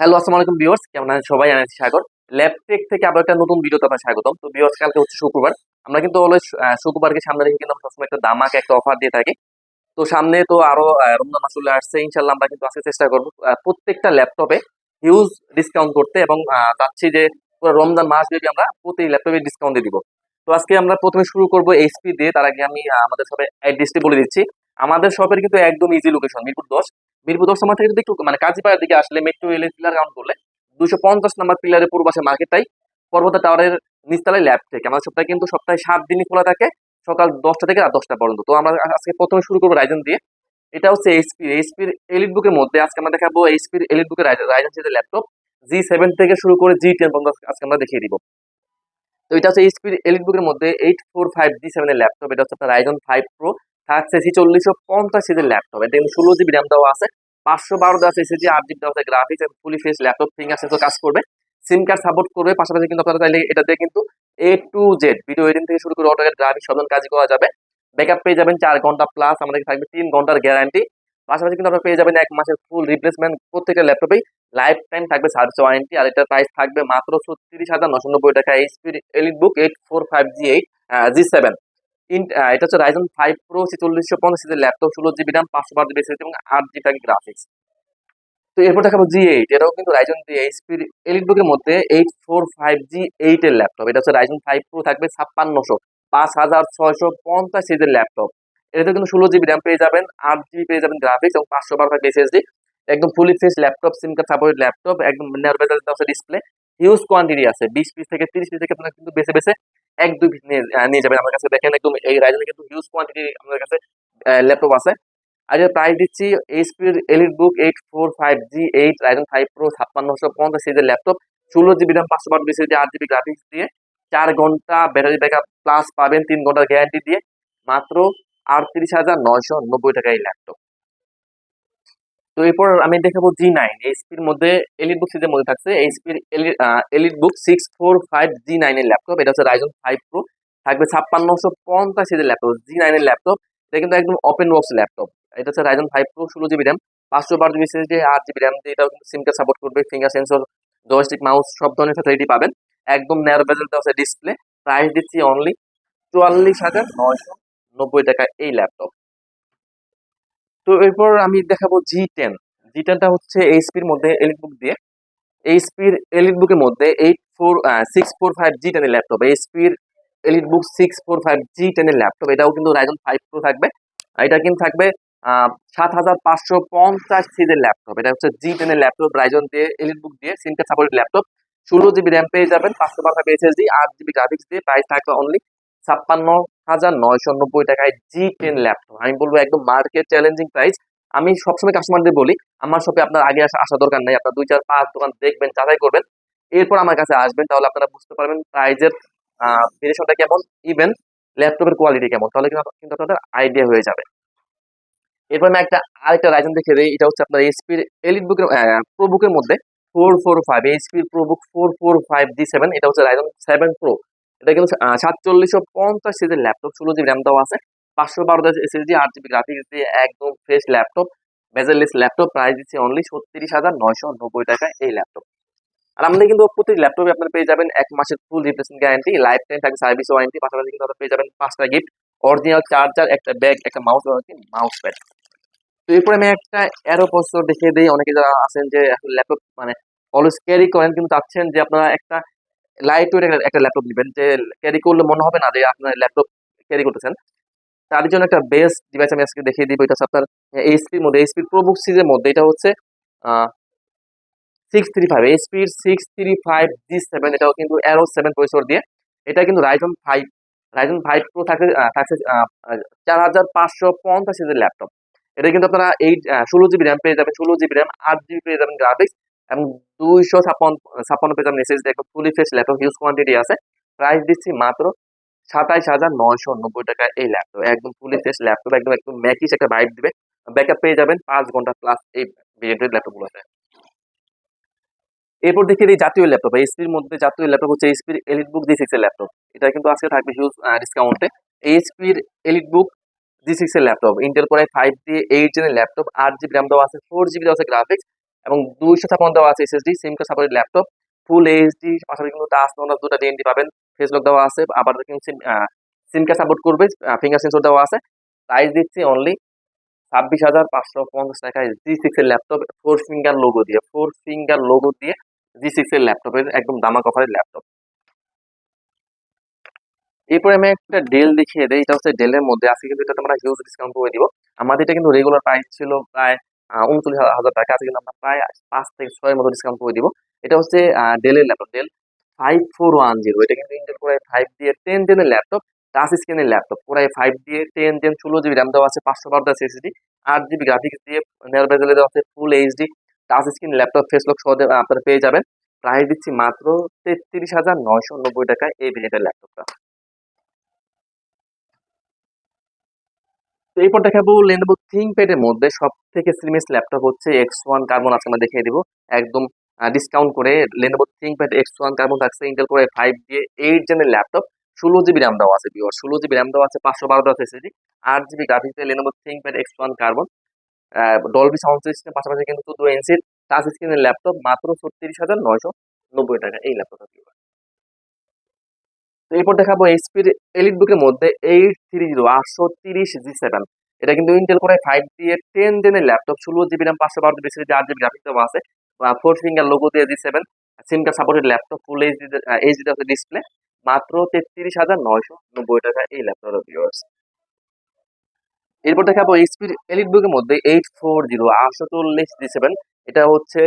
Hello আসসালামু আলাইকুম viewers কেমন আছেন সবাই? আমি সাগর। ল্যাবটেক থেকে আবার একটা নতুন ভিডিওতে আপনার স্বাগতম। তো ভিউয়ার্স কালকে হচ্ছে শুক্রবার। আমরা কিন্তু অলওয়েজ শুক্রবারকে সামনে রেখে কিন্তু সবসময় একটা দামাকে একটা অফার দিয়ে থাকি। তো সামনে তো আরও রমজান মাস চলে আসছে। ইনশাল্লাহ আমরা কিন্তু আজকে চেষ্টা করব। প্রত্যেকটা ল্যাপটপে হিউজ ডিসকাউন্ট করতে এবং চাচ্ছি যে পুরো রমজান মাস যদি আমরা প্রতি ল্যাপটপে ডিসকাউন্ট দিয়ে দিব। তো আজকে আমরা প্রথমে শুরু করব এইচপি দিয়ে। তার আগে আমি আমাদের সবাই অ্যাড্রেসটি বলে দিচ্ছি। আমাদের শপের কিন্তু একদম ইজি লোকেশন মিরপুর দশ। মিরপুর দশ থেকে যদি একটু মানে কাজীপাড়ার দিকে আসলে মেট্রো রেলের পিলার কাউন্ট করলে দুশো পঞ্চাশ নাম্বার পিলারের পূর্ব পাশে মার্কেটটাই পর্বত টাওয়ারের নিচতলায় ল্যাব থেকে। আমাদের সপ্তাহে কিন্তু সপ্তাহে সাত দিনই খোলা থাকে, সকাল দশটা থেকে রাত দশটা পর্যন্ত। তো আমরা আজকে প্রথমে শুরু করব রাইজন দিয়ে। এটা হচ্ছে এইচপি এইচপির এলিট বুকের মধ্যে আজকে আমরা দেখাবো এইচপির এলিট বুকের রাইজন সিরিজের ল্যাপটপ জি সেভেন থেকে শুরু করে জি টেন পর্যন্ত আজকে আমরা দেখিয়ে দিব। তো এটা হচ্ছে এইচপির এলিট বুকের মধ্যে এইট ফোর ফাইভ জি সেভেনের ল্যাপটপ এটা হচ্ছে আপনার রাইজন ফাইভ প্রো থাকছে সি চল্লিশশো পঞ্চাশ সিজের ল্যাপটপ এটা কিন্তু ষোলো জিবি র্যাম দেওয়া আছে। পাঁচশো বারো দেওয়া আছে আট জিবি দেওয়া আছে গ্রাফিক্স এবং fully face laptop finger sensor কাজ করবে। সিম কার্ড সাপোর্ট করবে। পাশাপাশি কিন্তু আপনারা চাইলে এটা দিয়ে কিন্তু A to Z video editing থেকে শুরু করে অটোকেট গ্রাফিক্স সব কাজ করা যাবে। ব্যাকআপ পেয়ে যাবেন চার ঘণ্টা প্লাস আমাদের থাকবে তিন ঘণ্টার গ্যারান্টি পাশাপাশি কিন্তু আপনারা পেয়ে যাবেন এক মাসের ফুল রিপ্লেসমেন্ট প্রত্যেকটা ল্যাপটপেই লাইফ টাইম থাকবে সার্ভিস ওয়ারেন্টি আর এটার প্রাইস থাকবে মাত্র ছত্রিশ হাজার নশো নব্বই টাকা। এইচপির EliteBook eight four five G eight G seven এটা হচ্ছে রাইজন ফাইভ প্রো ছেচল্লিশশো পঞ্চাশ ল্যাপটপ ষোলো জিবি র্যাম পাঁচশো বারো জিবি এবং আট জিবি গ্রাফিক্স তো এরপর দেখাবো জি এইট এটাও কিন্তু রাইজন এইচপির এলিট বুকের মধ্যে eight four five G eight এর ল্যাপটপ এটা হচ্ছে রাইজন ফাইভ প্রো থাকবে ছাপ্পান্নশো, পাঁচ হাজার ছয়শো পঞ্চাশ সিজের ল্যাপটপ এটাতে কিন্তু ষোলো জিবি র্যাম পেয়ে যাবেন, আট জিবি পেয়ে যাবেন গ্রাফিক্স এবং পাঁচশো বারো থাকবে এসএসডি একদম fully fresh laptop SIM card supported laptop একদম ডিসপ্লে হিউজ কোয়ান্টিটি আছে, বিশ পিস থেকে তিরিশ পিস থেকে আপনারা কিন্তু বেছে বেছে এক, দুই নিয়ে যাবেন আমার কাছে। দেখেন একদম এই রাইজনে কিন্তু হিউজ কোয়ান্টিটি আমাদের কাছে ল্যাপটপ আছে। আর প্রাইস দিচ্ছি এইচপির elite book eight four five G eight Ryzen five pro ছাপ্পান্নশো পঞ্চাশ সিজের ল্যাপটপ ষোলো জিবি র্যাম পাঁচশো বারো বিসি আট জিবি গ্রাফিক্স দিয়ে চার ঘণ্টা ব্যাটারি ব্যাকআপ প্লাস পাবেন তিন ঘণ্টার গ্যারান্টি দিয়ে। মাত্র আটত্রিশ হাজার নয়শো নব্বই টাকা এই ল্যাপটপ তো এরপর আমি দেখাবো জি নাইন এইচপির মধ্যে এলিট বুক সিজের মধ্যে থাকছে। এইচপির elite book six four five G নাইনের ল্যাপটপ এটা হচ্ছে রাইজন ফাইভ প্রো থাকবে ছাপ্পান্নশো পঞ্চাশ সিজের ল্যাপটপ জি নাইনের ল্যাপটপ এটা কিন্তু একদম ওপেন বক্স ল্যাপটপ এটা হচ্ছে রাইজন ফাইভ প্রো ষোলো জিবি র্যাম পাঁচশো বারো জিবি এসএসডি আট জিবি র্যাম এটাও কিন্তু সিম কার্ড সাপোর্ট করবে ফিঙ্গার সেন্সর জয়স্টিক মাউস সব ধরনের ফ্যাসিলিটি পাবেন। একদম ন্যারো বেজেল দেওয়া ডিসপ্লে প্রাইস দিচ্ছি অনলি চুয়াল্লিশ হাজার নয়শো নব্বই টাকা এই ল্যাপটপ তো এরপর আমি দেখাবো জি টেন জি টেনটা হচ্ছে এইচপির মধ্যে এলিট বুক দিয়ে। এইচপির এলিট বুকের মধ্যে eight four six four five G টেনের laptop এইচপির elite book six four five G টেনের ল্যাপটপ এটাও কিন্তু রাইজন ফাইভ প্রো থাকবে। এটা কিন্তু থাকবে সাত হাজার পাঁচশো পঞ্চাশ সিজের ল্যাপটপ এটা হচ্ছে জি টেনের ল্যাপটপ রাইজন দিয়ে এলিট বুক দিয়ে সিম কার্ড সাপোর্টেড ল্যাপটপ ষোলো জিবি র্যাম পেয়ে যাবেন, পাঁচশো বারো এসএসডি আট জিবি গ্রাফিক্স দিয়ে প্রাইস থাকবে অনলি ছাপ্পান্ন হাজার নয়শো নব্বই টাকায় জি টেন ল্যাপটপ আমি বলব একদম মার্কেট চ্যালেঞ্জিং প্রাইস আমি সবসময় কাস্টমারদের বলি, আমার শপে আপনার আগে আসা আসা দরকার নেই। আপনার দুই চার পাঁচ দোকান দেখবেন, যাচাই করবেন। এরপর আমার কাছে আসবেন, তাহলে আপনারা বুঝতে পারবেন প্রাইজের ভেরিয়েশনটা কেমন। ইভেন ল্যাপটপের কোয়ালিটি কেমন। তাহলে কিন্তু আপনাদের আইডিয়া হয়ে যাবে। এরপর আমি একটা, আরেকটা রাইজন দেখে দিই। এটা হচ্ছে আপনার এইচপির এলিট বুকের প্রো বুকের মধ্যে four four five এইচপির pro book four four five G seven এটা হচ্ছে রাইজন সেভেন প্রো এটা কিন্তু সাতচল্লিশশো পঞ্চাশ সিজের ল্যাপটপ ষোলো জিবি র্যাম আছে। পাঁচশো বারো এসএসডি আট জিবি গ্রাফিক্স দিয়ে একদম fresh laptop bezelless laptop price দিচ্ছে অনলি ছত্রিশ হাজার নয়শো নব্বই টাকা এই ল্যাপটপ আর আমাদের কিন্তু প্রতি ল্যাপটপে আপনারা পেয়ে যাবেন এক মাসের full replacement guarantee life time থাকবে সার্ভিস ওয়ারেন্টি পাশাপাশি কিন্তু আপনারা পেয়ে যাবেন পাঁচটা গিফট অরিজিনাল চার্জার একটা ব্যাগ একটা মাউস মাউস প্যাড তো এরপরে আমি একটা অ্যারো প্রসেসর দেখিয়ে দিই। অনেকে যারা আছেন যে ল্যাপটপ মানে অলওয়েজ ক্যারি করেন, কিন্তু চাচ্ছেন যে আপনারা একটা লাইট ওয়েট একটা ল্যাপটপ নেবেন, যে ক্যারি করলে মনে হবে না যে আপনার ল্যাপটপ ক্যারি করতেছেন। তার জন্য একটা বেস্ট ডিভাইস আমি আজকে দেখিয়ে দিব, এটা হচ্ছে আপনার এইচপির মধ্যে এইচপির প্রোবুক সিজের মধ্যে, এটা হচ্ছে six three five এইচপির six three five G seven এটাও কিন্তু অ্যারো সেভেন প্রসেসর দিয়ে। এটা কিন্তু Ryzen five Ryzen five pro থাকে থাকছে চার হাজার পাঁচশো পঞ্চাশ ল্যাপটপ এটা কিন্তু আপনারা এইট ষোলো জিবি র্যাম পেয়ে যাবেন, ষোলো জিবি র্যাম আট জিবি পেয়ে যাবেন গ্রাফিক্স এবং দুইশো ছাপ্পান্ন ছাপ্পান্ন যাবেন এসএসডি একটা fully fresh laptop huge quantity আছে। প্রাইস দিচ্ছি মাত্র সাতাইশ হাজার নয়শো নব্বই টাকা এই ল্যাপটপ একদম ফুলি ফেস ল্যাপটপ একদম একদম ম্যাকিস একটা ভাইব দিবে। ব্যাকআপ পেয়ে যাবেন পাঁচ ঘণ্টা প্লাস এই ভেরিয়েন্টের ল্যাপটপগুলো আছে এরপর দেখি এই জাতীয় ল্যাপটপ এই এইচপির মধ্যে জাতীয় ল্যাপটপ হচ্ছে এইচপির এলিট বুক জি ল্যাপটপ এটা কিন্তু আজকে থাকবে হিউজ ডিসকাউন্টে এইচপির এলিট বুক জি সিক্স এর laptop Intel core i five দিয়ে এইট জেনের ল্যাপটপ আট জিবি র্যাম দেওয়া আছে ফোর জিবি দেওয়া আছে গ্রাফিক্স এবং দুইশো ছাপান্ন দেওয়া আছে SSD SIM card supported laptop full HD পাশাপাশি কিন্তু টাচ নোনার দুটো ডিএনডি পাবেন ফেস লক দেওয়া আছে, আবার কিন্তু সিম সিম কার্ড সাপোর্ট করবে ফিঙ্গার সেন্সর দেওয়া আছে প্রাইস দিচ্ছি অনলি ছাব্বিশ হাজার পাঁচশো পঞ্চাশ টাকায় জি সিক্সের ল্যাপটপ ফোর ফিঙ্গার লোগো দিয়ে ফোর ফিঙ্গার লোগো দিয়ে জি সিক্সের ল্যাপটপের একদম দামা কফারের ল্যাপটপ এরপরে আমি একটা ডেল দেখিয়ে দিই, এটা হচ্ছে ডেলের মধ্যে, আজকে কিন্তু এটা আমরা হিউজ ডিসকাউন্ট করে দিব। আমাদের এটা কিন্তু রেগুলার প্রাইস ছিল প্রায় উনচল্লিশ হাজার টাকা আছে কিন্তু আমরা প্রায় পাঁচ থেকে ছয়ের মতো ডিসকাউন্ট করে দিব। এটা হচ্ছে ডেলের laptop Dell five four one zero এটা কিন্তু ইন্টেল কোরাই ফাইভ দিয়ে টেন জেনের ল্যাপটপ টাচ স্ক্রিনের ল্যাপটপ কোরাই ফাইভ দিয়ে টেন জেন ষোলো জিবি র্যাম দেওয়া আছে, পাঁচশো বারো আছে এসএসডি আট জিবি গ্রাফিক্স দিয়ে নেয়ার বেজেলে দেওয়া আছে full HD touch screen laptop face lock সহ আপনারা পেয়ে যাবেন। প্রাইস দিচ্ছি মাত্র তেত্রিশ হাজার নয়শো নব্বই টাকায় এই ভেরিয়েন্টের ল্যাপটপটা এরপর দেখাবো লেনোভো থিংকপ্যাড এর মধ্যে সব থেকে স্লিমেস্ট ল্যাপটপ হচ্ছে এক্স ওয়ান কার্বন আছে, আমরা দেখিয়ে দিব। একদম ডিসকাউন্ট করে Lenovo ThinkPad X one carbon থাকছে ইন্টেল করে ফাইভ দিয়ে এইট জেনের ল্যাপটপ। ষোলো জিবি র্যাম দেওয়া আছে বিওর ষোলো জিবি র্যাম দেওয়া আছে, পাঁচশো বারো দেওয়া আছে এসএসডি আট GB graphics Lenovo ThinkPad X one carbon Dolby sound system পাশাপাশি কিন্তু চোদ্দ ইঞ্চির টাচ স্ক্রিনের ল্যাপটপ, মাত্র ছত্রিশ হাজার নয়শো নব্বই টাকা। এই ল্যাপটপটা, viewers। এরপর দেখাবো এইচপির এলিট বুকের মধ্যে এইট থ্রি জিরো আটশো তিরিশ জি সেভেন এটা কিন্তু ইন্টেল করে ফাইভ দিয়ে টেন জেনের ল্যাপটপ ষোলো জিবি র্যাম পাঁচশো বারো জিবি চার জিবি গ্রাফিক্স আছে। ফোর ফিঙ্গার লোগো দিয়ে G seven SIM card supported laptop full HD HD আছে ডিসপ্লে মাত্র তেত্রিশ হাজার নয়শো নব্বই টাকা এই ল্যাপটপের ভিউয়ার্স এরপর দেখাবো এইচপির এলিট বুকের মধ্যে এইট ফোর জিরো আটশো চল্লিশ জি সেভেন এটা হচ্ছে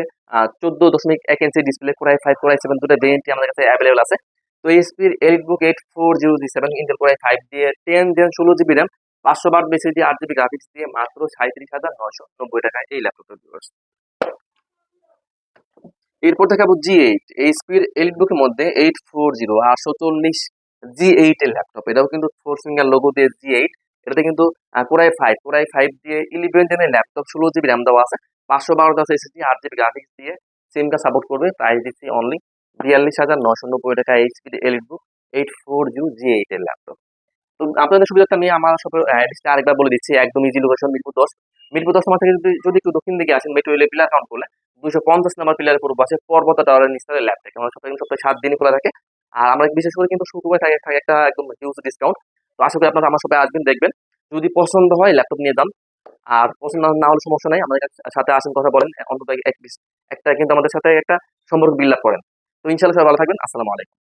চোদ্দ দশমিক এক inch display core i five core i seven দুটো ভেরিয়েন্টই আমাদের কাছে অ্যাভেলেবল আছে। তো এইচপির elite book eight four zero G seven Intel core i five দিয়ে টেন জেন ষোলো জিবি র্যাম পাঁচশো বার বেশি দিয়ে আট জিবি গ্রাফিক্স দিয়ে মাত্র সাঁত্রিশ হাজার নয়শো নব্বই টাকায় এই ল্যাপটপের ভিউয়ার্স এরপর দেখাবো জি এইট এইচপির এলিট বুকের মধ্যে এইট ফোর জিরো আটশো চল্লিশ জি এইট এর ল্যাপটপ এটাও কিন্তু ফোর ফিঙ্গার লোগো দিয়ে জি এইট এটাতে কিন্তু core i five core i five দিয়ে ইলেভেন জেনের ল্যাপটপ ষোলো জিবি র্যাম দেওয়া আছে, পাঁচশো বারো আছে এসএসডি আট জিবি গ্রাফিক্স দিয়ে সিমটা সাপোর্ট করবে প্রাইস দিচ্ছি অনলি বিয়াল্লিশ হাজার নশো নব্বই টাকা HP elite book eight four G eight এর ল্যাপটপ তো আপনাদের সুবিধাটা নিয়ে আমার সব অ্যাড্রেসটা আরেকবার বলে দিচ্ছি, একদম ইজি লোকেশন মিরপুর দশ। মিরপুর দশ থেকে যদি যদি একটু দক্ষিণ দিকে আসেন মেট্রো রেলের পিলার কাউন্ট করলে দুশো পঞ্চাশ নম্বর পিলারের পূর্ব পাশে পর্বত টাওয়ারের নিচতলে ল্যাব থাকে। সপ্তাহে সপ্তাহে সাত দিনই খোলা থাকে। আর আমরা বিশেষ করে কিন্তু শুক্রবার থাকে থাকে একটা একদম হিউজ ডিসকাউন্ট তো আশা করি আপনারা আমার সবাই আসবেন, দেখবেন। যদি পছন্দ হয় ল্যাপটপ নিয়ে যান। আর পছন্দ না হলে সমস্যা নাই। আমাদের সাথে আসেন, কথা বলেন। অন্তত এক একটা কিন্তু আমাদের সাথে একটা সম্পর্ক বিল্ড করেন। ইনশাল্লাহ ভালো থাকবেন। আসসালামু আলাইকুম।